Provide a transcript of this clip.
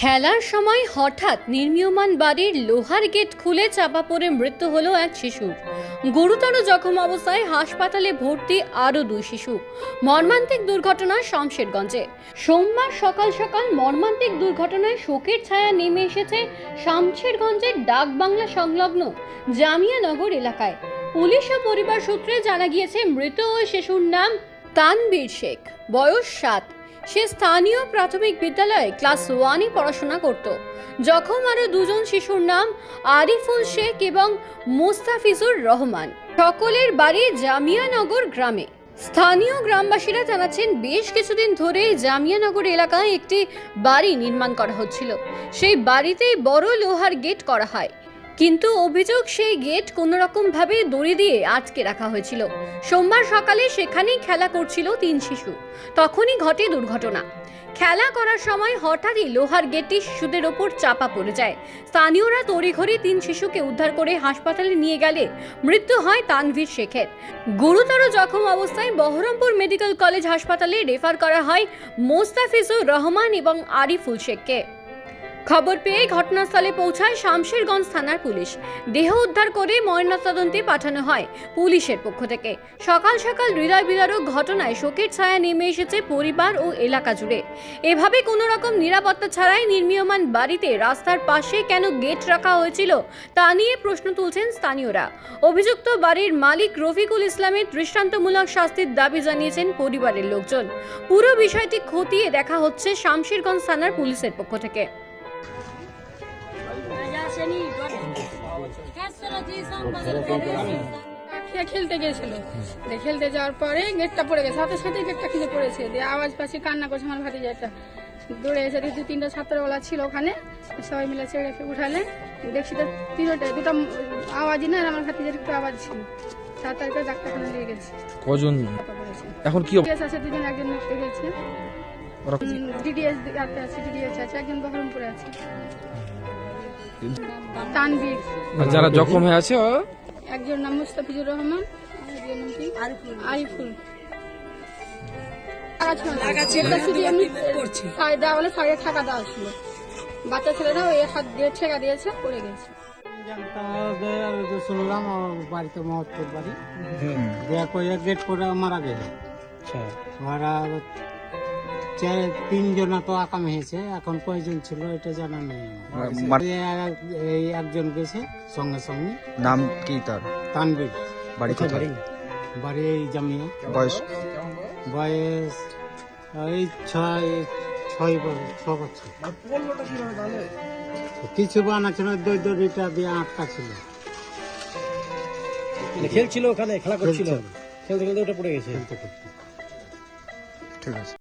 খেলার সময় হঠাৎ নির্মীয়মান বাড়ির লোহার গেট খুলে চাপা পড়ে মৃত্যু হলো এক শিশুর গুরুতর জখম অবস্থায় হাসপাতালে ভর্তি আরও দুই শিশু। মর্মান্তিক দুর্ঘটনা শমশেরগঞ্জে। সোমবার সকাল সকাল মর্মান্তিক দুর্ঘটনায় শোকের ছায়া নেমে এসেছে শামশেরগঞ্জের ডাকবাংলা সংলগ্ন জামিয়ানগর এলাকায়। পুলিশ ও পরিবার সূত্রে জানা গিয়েছে, মৃত ওই শিশুর নাম তানবীর শেখ। বয়স সাত। সে স্থানীয় প্রাথমিক বিদ্যালয়ে ক্লাস ওয়ানে পড়াশোনা করত। জখম আরও দুজন শিশুর নাম আরিফুল শেখ এবং মুস্তাফিজুর রহমান। সকলের বাড়ি জামিয়ানগর গ্রামে। স্থানীয় গ্রামবাসীরা জানাচ্ছেন, বেশ কিছুদিন ধরে জামিয়ানগর এলাকায় একটি বাড়ি নির্মাণ করা হচ্ছিল। সেই বাড়িতেই বড় লোহার গেট করা হয়। কিন্তু অভিযোগ সেই গেট কোনো রকম ভাবে দড়ি দিয়ে আটকে রাখা হয়েছিল। সোমবার সকালে সেখানেই খেলা করছিল তিন শিশু। তখনই ঘটে দুর্ঘটনা। খেলা করার সময় হঠাৎই লোহার গেটটি শিশুদের ওপর চাপা পড়ে যায়। স্থানীয়রা তড়িঘড়ি তিন শিশুকে উদ্ধার করে হাসপাতালে নিয়ে গেলে মৃত্যু হয় তানভীর শেখের। গুরুতর জখম অবস্থায় বহরমপুর মেডিকেল কলেজ হাসপাতালে রেফার করা হয় মোস্তাফিজুর রহমান এবং আরিফুল শেখকে। খবর পেয়ে ঘটনাস্থলে পৌঁছায় শামশেরগঞ্জ থানার পুলিশ। দেহ উদ্ধার করে ময়নাতদন্তে পাঠানো হয় পুলিশের পক্ষ থেকে। সকাল সকাল হৃদয় বিদারক ঘটনায় শোকের ছায়া নেমে এসেছে পরিবার ও এলাকা জুড়ে। এভাবে কোনো রকম নিরাপত্তা ছাড়াই নির্মীয়মান বাড়িতে রাস্তার পাশে কেন গেট রাখা হয়েছিল তা নিয়ে প্রশ্ন তুলছেন স্থানীয়রা। অভিযুক্ত বাড়ির মালিক রফিকুল ইসলামের দৃষ্টান্তমূলক শাস্তির দাবি জানিয়েছেন পরিবারের লোকজন। পুরো বিষয়টি খতিয়ে দেখা হচ্ছে শামশেরগঞ্জ থানার পুলিশের পক্ষ থেকে। খেলতে গেছিল। খেলতে যাওয়ার পরে গেটটা পড়ে গেছে। সাথে সাথে গেটটা খুলে পড়েছে। দিয়ে আওয়াজ পাচ্ছি কান্না করছে আমার ভাতি যেটা দৌড়ে এসে দু তিনটা ছাত্রবেলা ছিল ওখানে। সবাই মিলে ছেড়ে উঠালে। দেখছি তো তিনটা দুটো আওয়াজই না আমার ভাতি একটু আওয়াজ ছিল। তাড়াতাড়ি ডাক্তারখানা নিয়ে গেছে। কজন? এখন কি অব- আছে দুজন একজন গেছে। ডিডিএস আছে ডিডিএস আছে একজন বহরমপুরে আছে। আর যারা জখম হয়ে আছে একজন নাম মুস্তাফিজুর রহমান আরিফুল। এমনি সাইড দেওয়া বলে সাইডে ঠেকা দেওয়া ছিল। বাচ্চা ছেলেরা ওই হাত দিয়ে ঠেকা দিয়েছে পড়ে গেছে। শুনলাম আমার বাড়িতে মহত্তর বাড়ি দেয়া করে গেট করে মারা গেল। মারা চার তিনজনা তো আকাম হয়েছে এখন কয়জন ছিল এটা জানা নেই আমার। এই এক- এই একজন গেছে সঙ্গে সঙ্গে। নাম কি তার? তানবীর বাড়ি কোথায় বাড়ি? এই জামিয়া। বয়স? বয়স এই ছয় ছয় বছর ছ বছর। কিছু বানা ছিল দই দড়িটা দিয়ে আটকা ছিল। খেলছিল ওখানে খেলা করছিল। খেলতে খেলতে ওটা পড়ে গেছে। ঠিক আছে।